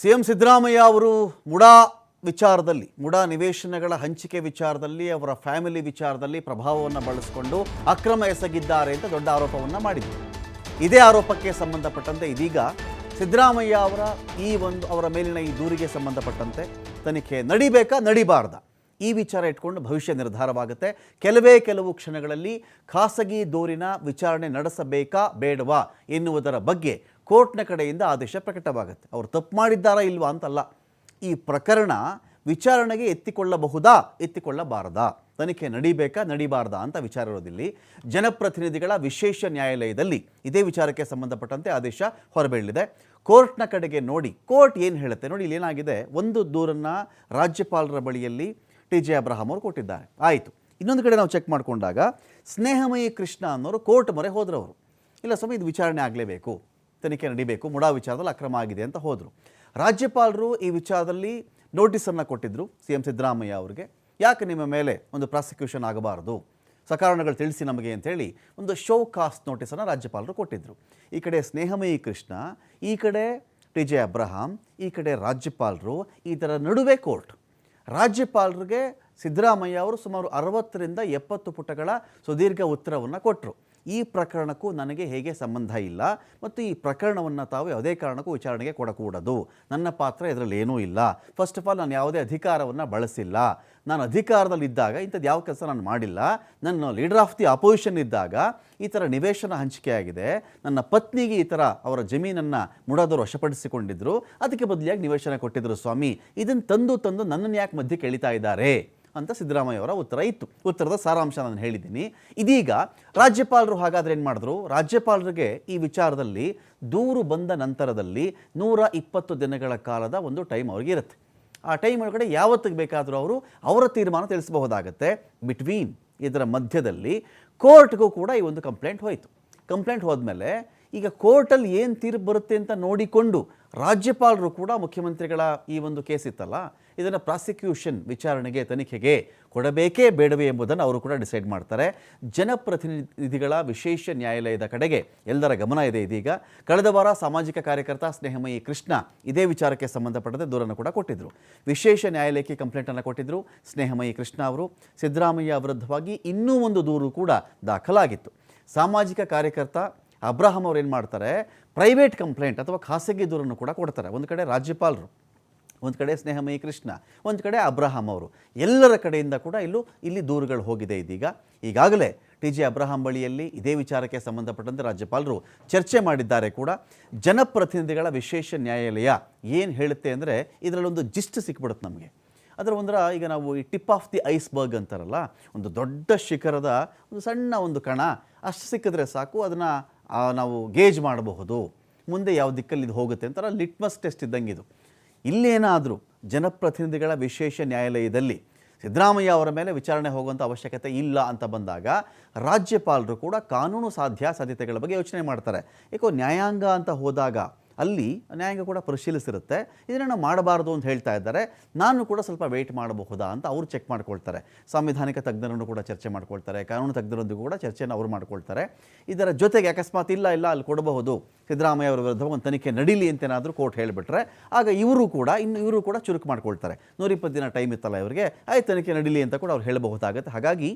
CM Siddaramaiah ಅವರು ಮುಡಾ ವಿಚಾರದಲ್ಲಿ, ಮುಡಾ ನಿವೇಶನಗಳ ಹಂಚಿಕೆ ವಿಚಾರದಲ್ಲಿ, ಅವರ ಫ್ಯಾಮಿಲಿ ವಿಚಾರದಲ್ಲಿ ಪ್ರಭಾವವನ್ನು ಬಳಸಿಕೊಂಡು ಅಕ್ರಮ ಎಸಗಿದ್ದಾರೆ ಅಂತ ದೊಡ್ಡ ಆರೋಪವನ್ನು ಮಾಡಿದರು. ಇದೇ ಆರೋಪಕ್ಕೆ ಸಂಬಂಧಪಟ್ಟಂತೆ ಇದೀಗ ಸಿದ್ದರಾಮಯ್ಯ ಅವರ ಈ ಒಂದು ಅವರ ಮೇಲಿನ ಈ ದೂರಿಗೆ ಸಂಬಂಧಪಟ್ಟಂತೆ ತನಿಖೆ ನಡಿಬೇಕಾ, ನಡಿಬಾರ್ದ? ಈ ವಿಚಾರ ಇಟ್ಕೊಂಡು ಭವಿಷ್ಯ ನಿರ್ಧಾರವಾಗುತ್ತೆ. ಕೆಲವೇ ಕೆಲವು ಕ್ಷಣಗಳಲ್ಲಿ ಖಾಸಗಿ ದೂರಿನ ವಿಚಾರಣೆ ನಡೆಸಬೇಕಾ ಬೇಡವಾ ಎನ್ನುವುದರ ಬಗ್ಗೆ ಕೋರ್ಟ್ನ ಕಡೆಯಿಂದ ಆದೇಶ ಪ್ರಕಟವಾಗುತ್ತೆ. ಅವರು ತಪ್ಪು ಮಾಡಿದ್ದಾರಾ ಇಲ್ವಾ ಅಂತಲ್ಲ. ಈ ಪ್ರಕರಣ ವಿಚಾರಣೆಗೆ ಎತ್ತಿಕೊಳ್ಳಬಹುದಾ? ಎತ್ತಿಕೊಳ್ಳಬಾರದಾ? ತನಿಖೆ ನಡಿಬೇಕಾ? ನಡಿಬಾರ್ದಾ ಅಂತ ವಿಚಾರ ಇರೋದಿಲ್ಲಿ. ಜನಪ್ರತಿನಿಧಿಗಳ ವಿಶೇಷ ನ್ಯಾಯಾಲಯದಲ್ಲಿ ಇದೇ ವಿಚಾರಕ್ಕೆ ಸಂಬಂಧಪಟ್ಟಂತೆ ಆದೇಶ ಹೊರಬೀಳಿದೆ ಕೋರ್ಟ್ನ ಕಡೆಗೆ ನೋಡಿ, ಕೋರ್ಟ್ ಏನು ಹೇಳುತ್ತೆ ನೋಡಿ ಇಲ್ಲಿ ಏನಾಗಿದೆ ಒಂದು ದೂರನ್ನು ರಾಜ್ಯಪಾಲರ ಬಳಿಯಲ್ಲಿ ಟಿ ಜೆ ಅಬ್ರಹಾಂ ಅವರು ಕೊಟ್ಟಿದ್ದಾರೆ. ಆಯಿತು. ಇನ್ನೊಂದು ಕಡೆ ನಾವು ಚೆಕ್ ಮಾಡಿಕೊಂಡಾಗ ಸ್ನೇಹಮಯಿ ಕೃಷ್ಣ ಅನ್ನೋರು ಕೋರ್ಟ್ ಮೊರೆ ಹೋದ್ರವರು. ಇಲ್ಲ ಸ್ವಾಮಿ, ಇದು ವಿಚಾರಣೆ ಆಗಲೇಬೇಕು. ತನಿಖೆ ನಡಿಬೇಕು, ಮುಡಾ ವಿಚಾರದಲ್ಲಿ ಅಕ್ರಮ ಆಗಿದೆ ಅಂತ ಹೋದರು. ರಾಜ್ಯಪಾಲರು ಈ ವಿಚಾರದಲ್ಲಿ ನೋಟಿಸನ್ನು ಕೊಟ್ಟಿದ್ದರು ಸಿ ಎಂ ಸಿದ್ದರಾಮಯ್ಯ ಅವರಿಗೆ. ಯಾಕೆ ನಿಮ್ಮ ಮೇಲೆ ಒಂದು ಪ್ರಾಸಿಕ್ಯೂಷನ್ ಆಗಬಾರದು? ಸಕಾರಣಗಳು ತಿಳಿಸಿ ನಮಗೆ ಅಂತೇಳಿ ಒಂದು ಶೋ ಕಾಸ್ಟ್ ನೋಟಿಸನ್ನು ರಾಜ್ಯಪಾಲರು ಕೊಟ್ಟಿದ್ದರು ಈ ಕಡೆ ಸ್ನೇಹಮಯಿ ಕೃಷ್ಣ, ಈ ಕಡೆ ಟಿ ಜೆ ಅಬ್ರಹಾಂ, ಈ ಕಡೆ ರಾಜ್ಯಪಾಲರು, ಈ ಥರ ನಡುವೆ ಕೋರ್ಟ್. ರಾಜ್ಯಪಾಲರಿಗೆ ಸಿದ್ದರಾಮಯ್ಯ ಅವರು ಸುಮಾರು ಅರವತ್ತರಿಂದ ಎಪ್ಪತ್ತು ಪುಟಗಳ ಸುದೀರ್ಘ ಉತ್ತರವನ್ನು ಕೊಟ್ಟರು ಈ ಪ್ರಕರಣಕ್ಕೂ ನನಗೆ ಹೇಗೆ ಸಂಬಂಧ ಇಲ್ಲ ಮತ್ತು ಈ ಪ್ರಕರಣವನ್ನು ತಾವು ಯಾವುದೇ ಕಾರಣಕ್ಕೂ ವಿಚಾರಣೆಗೆ ಕೊಡಕೂಡದು. ನನ್ನ ಪಾತ್ರ ಇದರಲ್ಲಿ ಏನೂ ಇಲ್ಲ. ಫಸ್ಟ್ ಆಫ್ ಆಲ್ ನಾನು ಯಾವುದೇ ಅಧಿಕಾರವನ್ನು ಬಳಸಿಲ್ಲ. ನಾನು ಅಧಿಕಾರದಲ್ಲಿದ್ದಾಗ ಇಂಥದ್ದು ಯಾವ ಕೆಲಸ ನಾನು ಮಾಡಿಲ್ಲ. ನನ್ನ ಲೀಡರ್ ಆಫ್ ದಿ ಅಪೋಸಿಷನ್ ಇದ್ದಾಗ ಈ ಥರ ನಿವೇಶನ ಹಂಚಿಕೆಯಾಗಿದೆ ನನ್ನ ಪತ್ನಿಗೆ ಈ ಥರ ಅವರ ಜಮೀನನ್ನು ಮುಡಾದವರು ವಶಪಡಿಸಿಕೊಂಡಿದ್ದರು ಅದಕ್ಕೆ ಬದಲಿಯಾಗಿ ನಿವೇಶನ ಕೊಟ್ಟಿದ್ದರು ಸ್ವಾಮಿ. ಇದನ್ನು ತಂದು ತಂದು ನನ್ನನ್ನು ಯಾಕೆ ಮಧ್ಯೆ ಎಳಿತಾ ಇದ್ದಾರೆ? ಅಂತ ಸಿದ್ದರಾಮಯ್ಯ ಅವರ ಉತ್ತರ ಇತ್ತು. ಉತ್ತರದ ಸಾರಾಂಶ ನಾನು ಹೇಳಿದ್ದೀನಿ. ಇದೀಗ ರಾಜ್ಯಪಾಲರು ಹಾಗಾದರೆ ಏನು ಮಾಡಿದ್ರು? ರಾಜ್ಯಪಾಲರಿಗೆ ಈ ವಿಚಾರದಲ್ಲಿ ದೂರು ಬಂದ ನಂತರದಲ್ಲಿ ನೂರ ಇಪ್ಪತ್ತು ದಿನಗಳ ಕಾಲದ ಒಂದು ಟೈಮ್ ಅವ್ರಿಗೆ ಇರುತ್ತೆ. ಆ ಟೈಮ್ ಒಳಗಡೆ ಯಾವತ್ತಿಗೆ ಬೇಕಾದರೂ ಅವರು ಅವರ ತೀರ್ಮಾನ ತಿಳಿಸಬಹುದಾಗತ್ತೆ. ಬಿಟ್ವೀನ್ ಇದರ ಮಧ್ಯದಲ್ಲಿ ಕೋರ್ಟ್ಗೂ ಕೂಡ ಈ ಒಂದು ಕಂಪ್ಲೇಂಟ್ ಹೋಯಿತು. ಕಂಪ್ಲೇಂಟ್ ಹೋದ್ಮೇಲೆ ಈಗ ಕೋರ್ಟಲ್ಲಿ ಏನು ತೀರ್ಪು ಬರುತ್ತೆ ಅಂತ ನೋಡಿಕೊಂಡು ರಾಜ್ಯಪಾಲರು ಕೂಡ ಮುಖ್ಯಮಂತ್ರಿಗಳ ಈ ಒಂದು ಕೇಸ್ ಇತ್ತಲ್ಲ, ಇದನ್ನು ಪ್ರಾಸಿಕ್ಯೂಷನ್ ವಿಚಾರಣೆಗೆ, ತನಿಖೆಗೆ ಕೊಡಬೇಕೇ ಬೇಡವೇ ಎಂಬುದನ್ನು ಅವರು ಕೂಡ ಡಿಸೈಡ್ ಮಾಡ್ತಾರೆ. ಜನಪ್ರತಿನಿಧಿಗಳ ವಿಶೇಷ ನ್ಯಾಯಾಲಯದ ಕಡೆಗೆ ಎಲ್ಲರ ಗಮನ ಇದೆ ಇದೀಗ. ಕಳೆದ ವಾರ ಸಾಮಾಜಿಕ ಕಾರ್ಯಕರ್ತ ಸ್ನೇಹಮಯಿ ಕೃಷ್ಣ ಇದೇ ವಿಚಾರಕ್ಕೆ ಸಂಬಂಧಪಟ್ಟಂತೆ ದೂರನ್ನು ಕೂಡ ಕೊಟ್ಟಿದ್ದರು ವಿಶೇಷ ನ್ಯಾಯಾಲಯಕ್ಕೆ ಕಂಪ್ಲೇಂಟನ್ನು ಕೊಟ್ಟಿದ್ದರು ಸ್ನೇಹಮಯಿ ಕೃಷ್ಣ ಅವರು. ಸಿದ್ದರಾಮಯ್ಯ ವಿರುದ್ಧವಾಗಿ ಇನ್ನೂ ಒಂದು ದೂರು ಕೂಡ ದಾಖಲಾಗಿತ್ತು. ಸಾಮಾಜಿಕ ಕಾರ್ಯಕರ್ತ ಅಬ್ರಾಹಂ ಅವ್ರು ಏನು ಮಾಡ್ತಾರೆ? ಪ್ರೈವೇಟ್ ಕಂಪ್ಲೇಂಟ್ ಅಥವಾ ಖಾಸಗಿ ದೂರನ್ನು ಕೂಡ ಕೊಡ್ತಾರೆ. ಒಂದು ಕಡೆ ರಾಜ್ಯಪಾಲರು, ಒಂದು ಕಡೆ ಸ್ನೇಹಮಯಿ ಕೃಷ್ಣ, ಒಂದು ಕಡೆ ಅಬ್ರಹಾಂ ಅವರು. ಎಲ್ಲರ ಕಡೆಯಿಂದ ಕೂಡ ಇಲ್ಲೂ ಇಲ್ಲಿ ದೂರುಗಳು ಹೋಗಿದೆ ಇದೀಗ. ಈಗಾಗಲೇ ಟಿ ಜೆ ಅಬ್ರಹಾಂ ಬಳಿಯಲ್ಲಿ ಇದೇ ವಿಚಾರಕ್ಕೆ ಸಂಬಂಧಪಟ್ಟಂತೆ ರಾಜ್ಯಪಾಲರು ಚರ್ಚೆ ಮಾಡಿದ್ದಾರೆ ಕೂಡ. ಜನಪ್ರತಿನಿಧಿಗಳ ವಿಶೇಷ ನ್ಯಾಯಾಲಯ ಏನು ಹೇಳುತ್ತೆ ಅಂದರೆ ಇದರಲ್ಲೊಂದು ಜಿಸ್ಟ್ ಸಿಕ್ಬಿಡುತ್ತೆ ನಮಗೆ. ಅದರ ಒಂದರ ಈಗ ನಾವು ಈ ಟಿಪ್ ಆಫ್ ದಿ ಐಸ್ಬರ್ಗ್ ಅಂತಾರಲ್ಲ, ಒಂದು ದೊಡ್ಡ ಶಿಖರದ ಒಂದು ಸಣ್ಣ ಒಂದು ಕಣ, ಅಷ್ಟು ಸಿಕ್ಕಿದ್ರೆ ಸಾಕು, ಅದನ್ನು ನಾವು ಗೇಜ್ ಮಾಡಬಹುದು. ಮುಂದೆ ಯಾವ ದಿಕ್ಕಲ್ಲಿ ಇದು ಹೋಗುತ್ತೆ ಅಂತಾರೆ ಲಿಟ್ಮಸ್ ಟೆಸ್ಟ್ ಇದ್ದಂಗೆ ಇದು. ಇಲ್ಲೇನಾದರೂ ಜನಪ್ರತಿನಿಧಿಗಳ ವಿಶೇಷ ನ್ಯಾಯಾಲಯದಲ್ಲಿ ಸಿದ್ದರಾಮಯ್ಯ ಅವರ ಮೇಲೆ ವಿಚಾರಣೆ ಹೋಗುವಂಥ ಅವಶ್ಯಕತೆ ಇಲ್ಲ ಅಂತ ಬಂದಾಗ ರಾಜ್ಯಪಾಲರು ಕೂಡ ಕಾನೂನು ಸಾಧ್ಯ ಸಾಧ್ಯತೆಗಳ ಬಗ್ಗೆ ಯೋಚನೆ ಮಾಡ್ತಾರೆ. ಏಕೋ ನ್ಯಾಯಾಂಗ ಅಂತ ಹೋದಾಗ ಅಲ್ಲಿ ನ್ಯಾಯಾಂಗ ಕೂಡ ಪರಿಶೀಲಿಸಿರುತ್ತೆ. ಇದನ್ನು ಮಾಡಬಾರದು ಅಂತ ಹೇಳ್ತಾ ಇದ್ದಾರೆ. ನಾನು ಕೂಡ ಸ್ವಲ್ಪ ವೆಯ್ಟ್ ಮಾಡಬಹುದಾ ಅಂತ ಅವರು ಚೆಕ್ ಮಾಡ್ಕೊಳ್ತಾರೆ. ಸಾಂವಿಧಾನಿಕ ತಜ್ಞರನ್ನು ಕೂಡ ಚರ್ಚೆ ಮಾಡ್ಕೊಳ್ತಾರೆ. ಕಾನೂನು ತಜ್ಞರೊಂದಿಗೂ ಕೂಡ ಚರ್ಚೆಯನ್ನು ಅವರು ಮಾಡ್ಕೊಳ್ತಾರೆ. ಇದರ ಜೊತೆಗೆ ಅಕಸ್ಮಾತ್ ಇಲ್ಲ ಇಲ್ಲ ಅಲ್ಲಿ ಕೊಡಬಹುದು. ಸಿದ್ದರಾಮಯ್ಯ ಅವರ ವಿರುದ್ಧ ಒಂದು ತನಿಖೆ ನಡೀಲಿ ಅಂತೇನಾದರೂ ಕೋರ್ಟ್ ಹೇಳಿಬಿಟ್ರೆ, ಆಗ ಇವರು ಕೂಡ, ಇನ್ನು ಇವರು ಕೂಡ ಚುರುಕು ಮಾಡ್ಕೊಳ್ತಾರೆ. ನೂರಿಪ್ಪತ್ತು ದಿನ ಟೈಮ್ ಇತ್ತಲ್ಲ ಇವರಿಗೆ, ಆಯ್ತು ತನಿಖೆ ನಡೀಲಿ ಅಂತ ಕೂಡ ಅವ್ರು ಹೇಳಬಹುದಾಗುತ್ತೆ. ಹಾಗಾಗಿ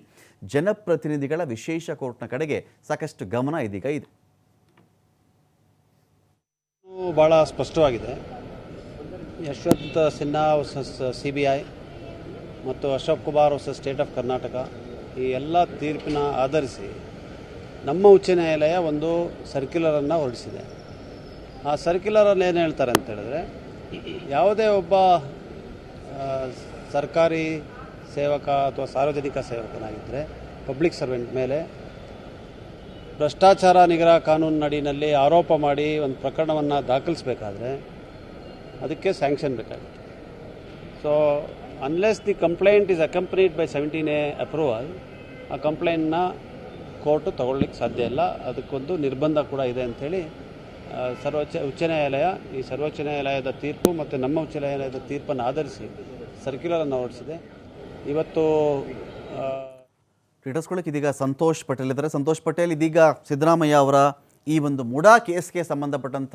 ಜನಪ್ರತಿನಿಧಿಗಳ ವಿಶೇಷ ಕೋರ್ಟ್ನ ಕಡೆಗೆ ಸಾಕಷ್ಟು ಗಮನ ಇದೀಗ ಇದೆ. ಭಾಳ ಸ್ಪಷ್ಟವಾಗಿದೆ. Yashwant Sinha versus C B I ಮತ್ತು Ashok Kumar versus State of Karnataka ಈ ಎಲ್ಲ ತೀರ್ಪಿನ ಆಧರಿಸಿ ನಮ್ಮ ಉಚ್ಚ ನ್ಯಾಯಾಲಯ ಒಂದು ಸರ್ಕ್ಯುಲರನ್ನು ಹೊರಡಿಸಿದೆ. ಆ ಸರ್ಕ್ಯುಲರಲ್ಲಿ ಏನು ಹೇಳ್ತಾರೆ ಅಂತ ಹೇಳಿದ್ರೆ, ಯಾವುದೇ ಒಬ್ಬ ಸರ್ಕಾರಿ ಸೇವಕ ಅಥವಾ ಸಾರ್ವಜನಿಕ ಸೇವಕನಾಗಿದ್ದರೆ ಪಬ್ಲಿಕ್ ಸರ್ವೆಂಟ್ ಮೇಲೆ ಭ್ರಷ್ಟಾಚಾರ ನಿಗ್ರಹ ಕಾನೂನು ನಡಿನಲ್ಲಿ ಆರೋಪ ಮಾಡಿ ಒಂದು ಪ್ರಕರಣವನ್ನು ದಾಖಲಿಸಬೇಕಾದ್ರೆ ಅದಕ್ಕೆ ಸ್ಯಾಂಕ್ಷನ್ ಬೇಕಾಗುತ್ತೆ. So unless the complaint is accompanied by seventeen A approval ಆ ಕಂಪ್ಲೇಂಟ್ನ ಕೋರ್ಟು ತಗೊಳ್ಳಿಕ್ಕೆ ಸಾಧ್ಯ ಇಲ್ಲ. ಅದಕ್ಕೊಂದು ನಿರ್ಬಂಧ ಕೂಡ ಇದೆ ಅಂಥೇಳಿ ಸರ್ವೋಚ್ಚ, ಉಚ್ಚ ನ್ಯಾಯಾಲಯ ಈ ಸರ್ವೋಚ್ಚ ನ್ಯಾಯಾಲಯದ ತೀರ್ಪು ಮತ್ತು ನಮ್ಮ ಉಚ್ಚ ನ್ಯಾಯಾಲಯದ ತೀರ್ಪನ್ನು ಆಧರಿಸಿ ಸರ್ಕ್ಯುಲರನ್ನು ಹೊರಡಿಸಿದೆ. ಇವತ್ತು ಆ, ಇಟ್ಟಿಸ್ಕೊಳ್ಳೋಕೆ ಇದೀಗ ಸಂತೋಷ್ ಪಟೇಲ್ ಇದ್ದಾರೆ. ಸಂತೋಷ್ ಪಟೇಲ್ ಇದೀಗ ಸಿದ್ದರಾಮಯ್ಯ ಅವರ ಈ ಒಂದು ಮುಡಾ ಕೇಸ್ಗೆ ಸಂಬಂಧಪಟ್ಟಂಥ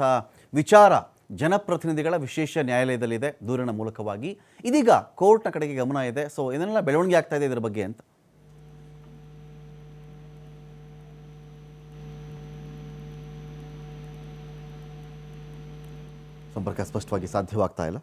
ವಿಚಾರ ಜನಪ್ರತಿನಿಧಿಗಳ ವಿಶೇಷ ನ್ಯಾಯಾಲಯದಲ್ಲಿದೆ. ದೂರಿನ ಮೂಲಕವಾಗಿ ಇದೀಗ ಕೋರ್ಟ್ನ ಕಡೆಗೆ ಗಮನ ಇದೆ. ಸೊ ಇದನ್ನೆಲ್ಲ ಬೆಳವಣಿಗೆ ಆಗ್ತಾ ಇದೆ ಇದರ ಬಗ್ಗೆ ಅಂತ. ಸಂಪರ್ಕ ಸ್ಪಷ್ಟವಾಗಿ ಸಾಧ್ಯವಾಗ್ತಾ ಇಲ್ಲ.